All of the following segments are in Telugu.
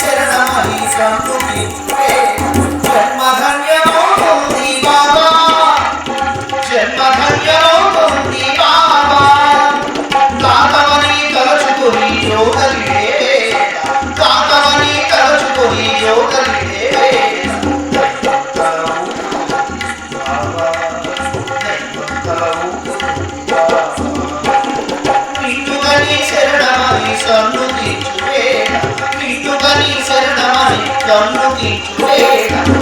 శరణాయి శరణాయి don't you be afraid.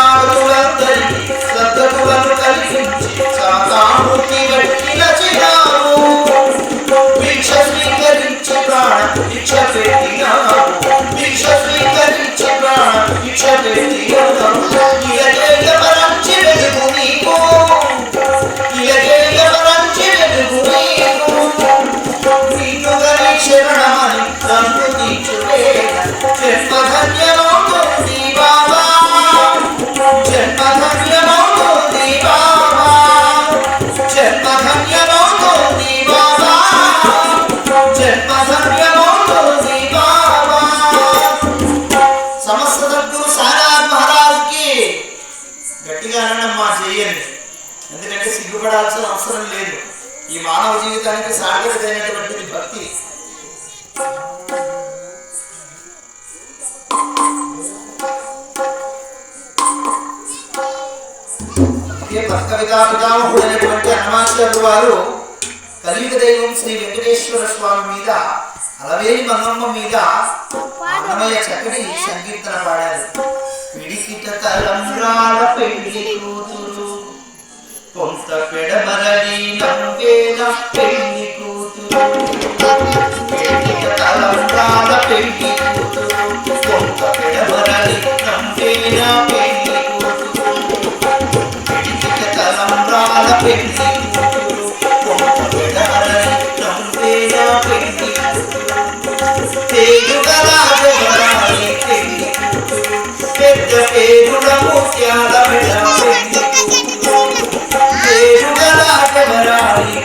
గట్టిగా అనడమ్మా చేయని ఎందుకంటే సిగ్గుపడాల్సిన అవసరం లేదు. ఈ మానవ జీవితానికి సాగరదైనటువంటిది భక్తి. భక్త వారు కలియుగ దైవం శ్రీ వెంకటేశ్వర స్వామి మీద అలవేలి మల్లమ్మ మీద అన్నమయ్య చక్కటి సంకీర్తన పాడారు. పిడికిట తలంబ్రాల పెళ్ళి కూతురు కొంత పెడమరని నవ్వేన పెళ్ళి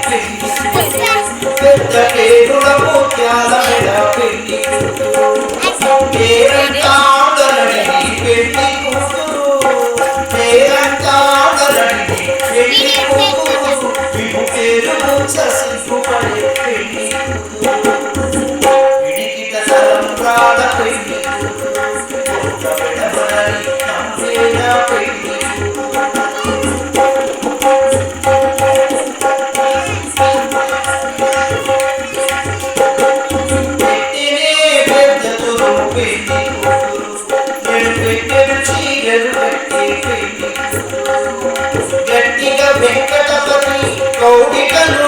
Gracias. వెంకటపతి కౌడికను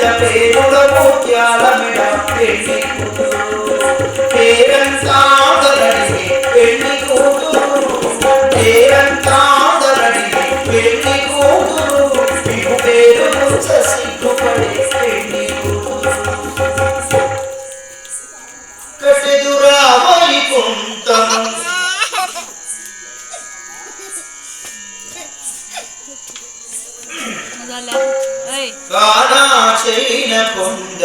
సహజ ప్రేముల ముఖ్యాల మెడ పెళ్ళి పేరంతా కాలాచైన పొంద